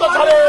我操！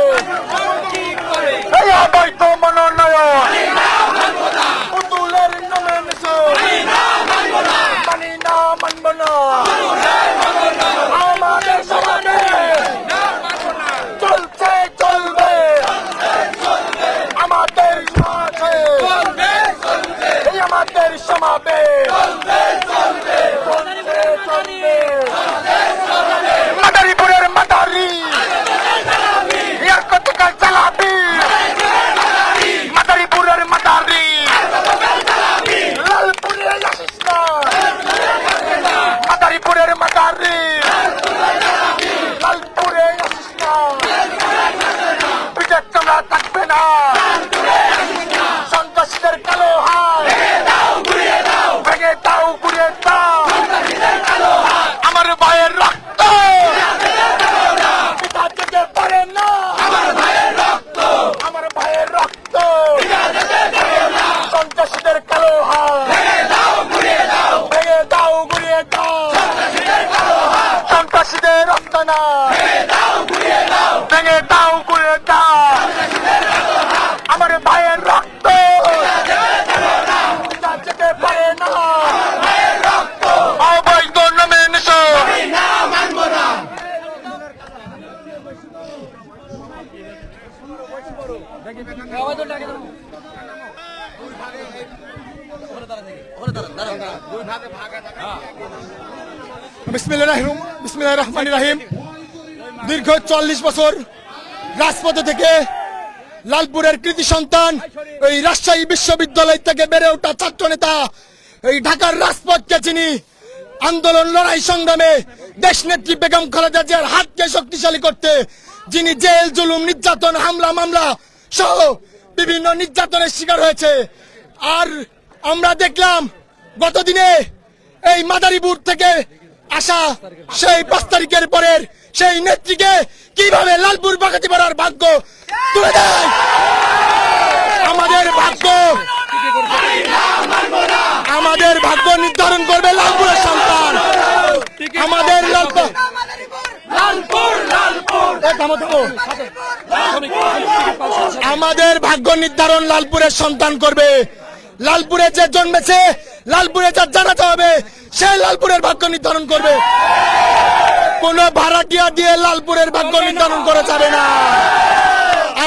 দীর্ঘ চল্লিশ বছর রাজপথে থেকে লালপুরের কৃতি সন্তান, এই রাজশাহী বিশ্ববিদ্যালয় থেকে বেড়ে ওঠা ছাত্র নেতা, এই ঢাকার রাজপথকে চিনি। আন্দোলন, লড়াই, সংগ্রামে দেশ নেত্রী বেগম খালেদা জিয়ার হাতকে শক্তিশালী করতে, যিনি জেল, জুলুম, নির্যাতন, হামলা, মামলা সহ বিভিন্ন নির্যাতনের শিকার হয়েছে আর আমরা দেখলাম, গতদিনে এই মাদারীপুর থেকে আসা সেই পাঁচ তারিখের পরের সেই নেত্রীকে কীভাবে লালপুর বাগাতি পাড়ার ভাগ্য তুলে দেয় আমাদের ভাগ্য আমাদের ভাগ্য নির্ধারণ করবে লালপুরের সন্তান আমাদের লালপুর। আমাদের ভাগ্য নির্ধারণ লালপুরের সন্তান করবে। লালপুরে যে জন্মেছে লালপুরে যার জানাতে হবে সে লালপুরের ভাগ্য নির্ধারণ করবে। কোন ভাড়াটিয়া দিয়ে লালপুরের ভাগ্য নির্ধারণ করা যাবে না।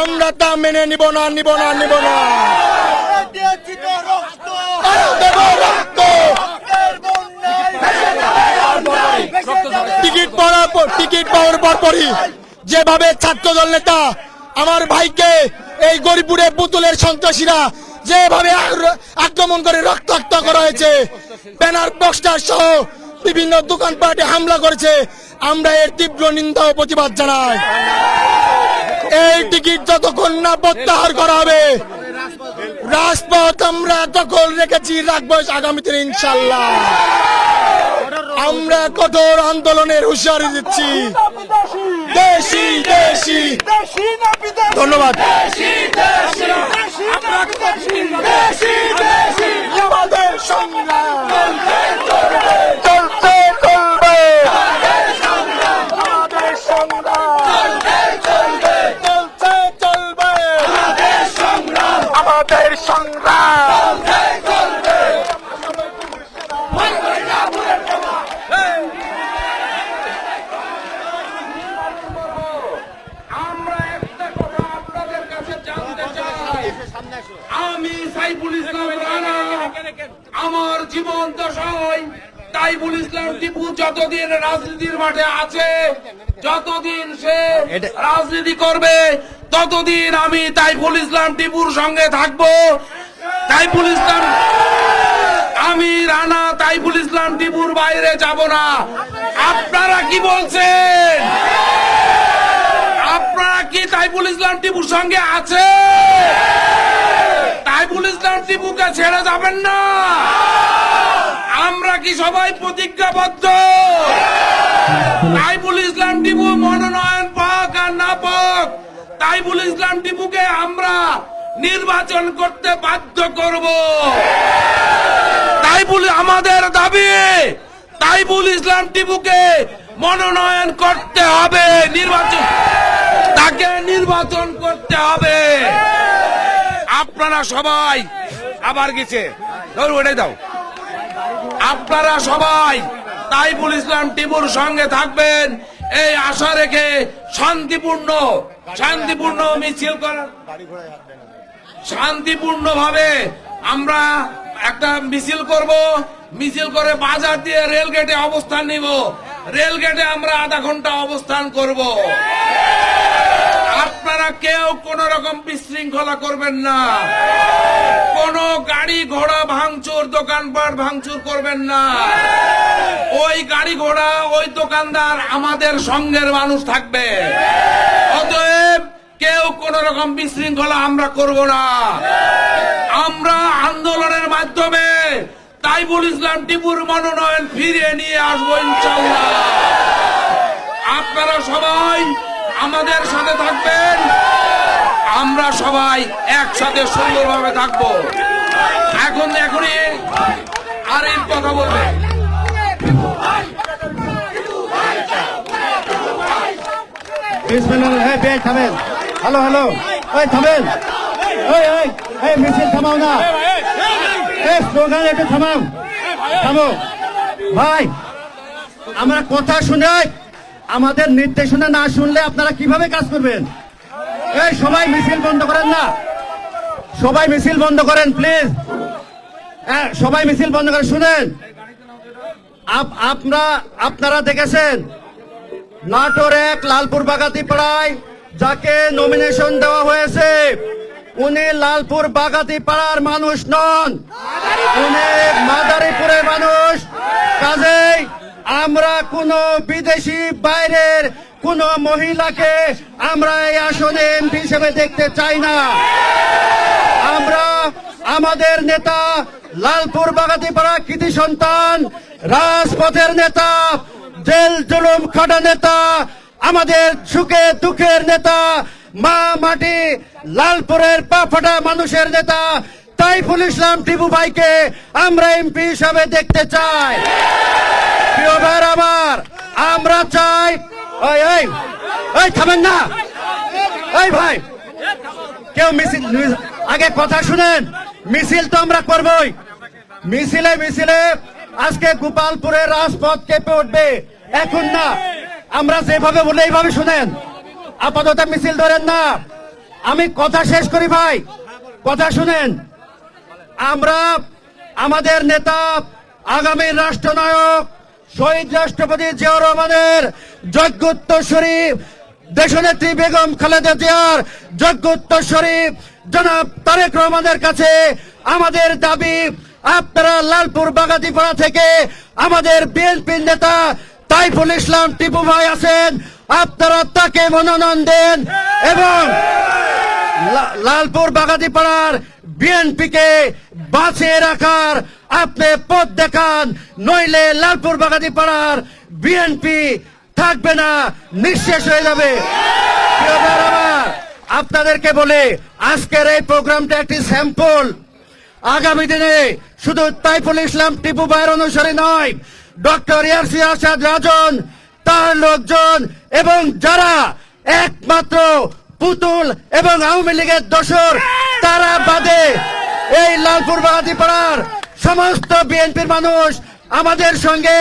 আমরা তা মেনে নিব না নিব না নিব না। রক্ত। টিকিট পাওয়ার পর টিকিট পাওয়ার পর পরই যেভাবে ছাত্রদল নেতা আমার ভাইকে এই গরিপুরে পুতুলের সন্ত্রাসীরা যেভাবে আক্রমণ করে রক্তাক্ত করা হয়েছে, ব্যানার পোস্টার সহ বিভিন্ন দোকানপাটে হামলা করেছে, আমরা এর তীব্র নিন্দা ও প্রতিবাদ জানাই। এই টিকিট যতক্ষণ না প্রত্যাহার করা হবে, রাজপথ আমরা দখল রেখেছি, রাখব আগামী দিনে ইনশাল্লাহ আমরা কঠোর আন্দোলনের হুঁশিয়ারি দিচ্ছি। দেশি দেশি। ধন্যবাদ। আমাদের সংগ্রাম চলতে চলবে আমাদের সংগ্রাম চলতে চলবে আমাদের সংগ্রাম আমরা একটা কথা আপনাদের কাছে জানতে চাই আমি সাইফুল ইসলাম রানা আমার জীবন দশায় ইসলাম টিপু যতদিন রাজনীতির মাঠে আছে যতদিন সে রাজনীতি করবে ততদিন আমি তাইফুল ইসলাম টিপুর সঙ্গে থাকব। তাইফুল ইসলাম আমি রানা তাইফুল ইসলাম টিপুর বাইরে যাব না। আপনারা কি বলছেন? আপনারা কি তাইফুল ইসলাম টিপুর সঙ্গে আছে? তাইফুল ইসলাম টিপুকে ছেড়ে যাবেন না। আমরা কি সবাই প্রতিজ্ঞাবদ্ধ? তাইফুল ইসলাম টিপু মনোনয়ন পাক আর না পাক তাইফুল ইসলাম টিপুকে আমরা নির্বাচন করতে বাধ্য করব। তাইফুল আমাদের দাবি তাইফুল ইসলাম টিপুকে মনোনয়ন করতে হবে, নির্বাচন, তাকে নির্বাচন করতে হবে। আপনারা সবাই আবার গেছে। ধরো ওটাই দাও। আপনারা সবাই তাইফুল ইসলাম টিপুর সঙ্গে থাকবেন। এই আশা রেখে শান্তিপূর্ণ শান্তিপূর্ণ মিছিল করার শান্তিপূর্ণ ভাবে আমরা একটা মিছিল করব। মিছিল করে বাজার দিয়ে রেল গেটে অবস্থান নিব। রেল গেটে আমরা আধা ঘণ্টা অবস্থান করব। আপনারা কেউ কোন রকম বিশৃঙ্খলা করবেন না। কোন গাড়ি ঘোড়া ভাঙচুর, দোকানপাট ভাঙচুর করবেন না। ওই গাড়ি ঘোড়া, ওই দোকানদার আমাদের সঙ্গের মানুষ থাকবে। অতএব কেউ কোন রকম বিশৃঙ্খলা আমরা করব না। আমরা আন্দোলনের মাধ্যমে তাইবুল ইসলাম টিপুর মনোনয়ন ফিরিয়ে নিয়ে আসব ইনশাল্লাহ। আপনারা সবাই আমাদের সাথে থাকবেন। আমরা সবাই একসাথে সুন্দরভাবে থাকব। এখন এখনই আর এই কথা বলবে হ্যালো হ্যালো। ওই থামেন। এই মিছিল থামাও না। স্লোগান একটু থামাও। থামো। ভাই, আমরা কথা শুনে আমাদের নির্দেশনা না শুনলে আপনারা কীভাবে কাজ করবেন? এই, সবাই মিছিল বন্ধ করেন না। সবাই মিছিল বন্ধ করেন, প্লিজ। হ্যাঁ সবাই মিছিল বন্ধ করেন, শুনেন। আপ- আপনা, আপনারা দেখেছেন? নাটোর এক লালপুর বাগাতি পাড়ায় যাকে নমিনেশন দেওয়া হয়েছে, উনি লালপুর বাগাতি পাড়ার মানুষ নন। উনি মাদারীপুরের মানুষ। কাজেই আমরা কোন বিদেশি বাইরের কোন মহিলাকে আমরা এই আসনে এমপি হিসেবে দেখতে চাই না। আমরা আমাদের নেতা লালপুর বাগাতিপাড়া কৃতি সন্তান, রাজপথের নেতা, জেল জুলুম খাটা নেতা, আমাদের সুখে দুঃখের নেতা, মা মাটি লালপুরের পা ফাটা মানুষের নেতা, তাইফুল ইসলাম টিপু ভাইকে আমরা এমপি হিসাবে দেখতে চাই। প্রিয় ভাইয়ের আমার চাই ওই থামেন না। ভাই, কেউ মিছিল আগে কথা শুনেন। মিছিল তো আমরা করবই। মিছিলে মিছিলে আজকে গোপালপুরের রাজপথ কেঁপে উঠবে। এখন না, আমরা যেভাবে বলে, এইভাবে শুনেন। আপাতত মিছিল ধরেন না। আমি কথা শেষ করি ভাই। কথা শুনেন। আমরা আমাদের নেতা, আগামী রাষ্ট্রনায়ক শহীদ রাষ্ট্রপতি জিয়াউর রহমানের যোগ্য উত্তরসূরি দেশনেত্রী বেগম খালেদা জিয়ার যোগ্য উত্তরসূরি জনাব তারেক রহমানের কাছে আমাদের দাবি, আপনারা লালপুর বাগাতিপাড়া থেকে আমাদের বিএনপি নেতা তাইফুল ইসলাম টিপু ভাই আছেন, আপনারা তাকে মনোনয়ন দেন এবং লালপুর বাগাতিপাড়ার বিএনপি কে বাঁচিয়ে রাখার আপনি পথ দেখান, নইলে লালপুর বাগাতি পাড়ার বিএনপি থাকবে না, নিঃশেষ হয়ে যাবে। আপনাদেরকে বলে, আজকের এই প্রোগ্রামটা একটি স্যাম্পল। আগামী দিনে শুধু তাইফুল ইসলাম টিপু ভাইয়ের অনুসারী নয়, ডক্টর ইয়াসি আসাদ রাজন, তার লোকজন এবং যারা একমাত্র পুতুল এবং আওয়ামী লীগের দোসর তারা বাদে এই লালপুর বাগাতি পাড়ার সমস্ত বিএনপির মানুষ আমাদের সঙ্গে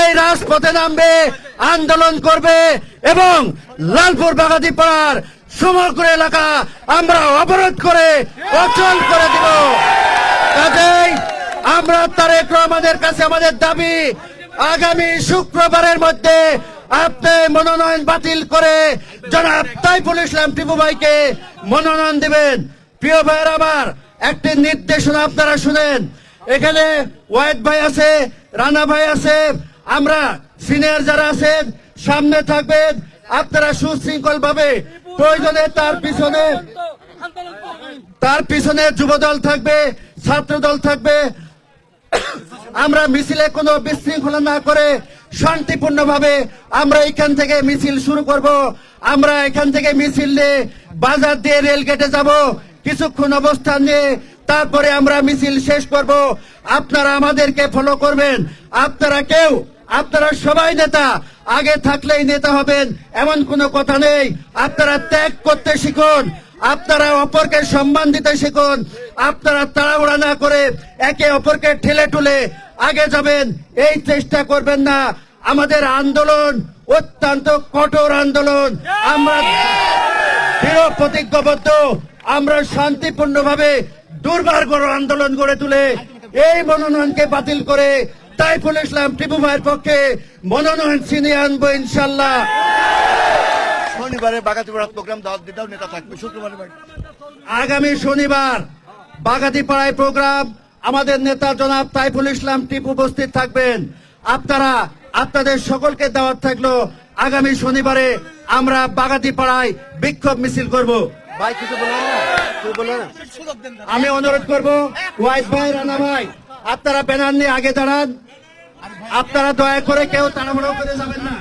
এই রাজপথে নামবে, আন্দোলন করবে এবং লালপুর বাগাতি পাড়ার সমগ্র এলাকা আমরা অবরোধ করে অচল করে দিব। কাজেই আমরা তারেক রহমানের কাছে আমাদের দাবি, আগামী শুক্রবারের মধ্যে আপনি মনোনয়ন বাতিল করে জনাব তাইফুল ইসলাম টিপু ভাইকে মনোনয়ন দিবেন। প্রিয় ভাইয়ের আমার একটি নির্দেশনা আপনারা শুনেন। এখানে ওয়াইদ ভাই আছে, রানা ভাই আছে, আমরা সিনিয়র যারা আছেন, সামনে থাকবেন। আপনারা সুশৃঙ্খল ভাবে প্রয়োজনে তার পিছনে তার পিছনে যুবদল থাকবে ছাত্র দল থাকবে। আমরা মিছিলে কোনো বিশৃঙ্খলা না করে শান্তিপূর্ণ ভাবে আমরা এখান থেকে মিছিল শুরু করব। আমরা এখান থেকে মিছিল নিয়ে বাজার দিয়ে রেল গেটে যাব। কিছুক্ষণ অবস্থান নিয়ে তারপরে আমরা মিছিল শেষ করব। আপনারা আমাদেরকে ফলো করবেন। আপনারা কেউ, আপনারা সবাই নেতা, আগে থাকলেই নেতা হবেন, এমন কোনো কথা নেই। আপনারা ত্যাগ করতে শিখুন, আপনারা অপরকে সম্মান দিতে শিখুন, আপনারা তাড়াহুড়া না করে একে অপরকে ঠেলে টুলে আগে যাবেন, এই চেষ্টা করবেন না। আমাদের আন্দোলন অত্যন্ত কঠোর আন্দোলন। আমরা দৃঢ় প্রতিজ্ঞাবদ্ধ, আমরা শান্তিপূর্ণভাবে দুর্বার গড় আন্দোলন গড়ে তুলে এই মনোনয়নকে বাতিল করে তাইফুল ইসলাম টিপু ভাইয়ের পক্ষে মনোনয়ন ছিনিয়ে আনব ইনশাল্লাহ শনিবারে বাগাতিপাড়া প্রোগ্রাম দাওয়াত দিতেও নেতা থাকবে শুক্রবারে আগামী শনিবার বাগাতিপাড়ায় প্রোগ্রাম আমাদের নেতা জনাব তাইফুল ইসলাম টিপু উপস্থিত থাকবেন। আপনারা আপনাদের সকলকে দাওয়াত থাকল আগামী শনিবারে আমরা বাগাতিপাড়ায় বিক্ষোভ মিছিল করব। ভাই আমি অনুরোধ করব, ওয়াইফ ভাই, রানা ভাই, আপনারা ব্যানার নিয়ে আগে দাঁড়ান। আপনারা দয়া করে কেউ তাড়াহুড়ো করে যাবেন না।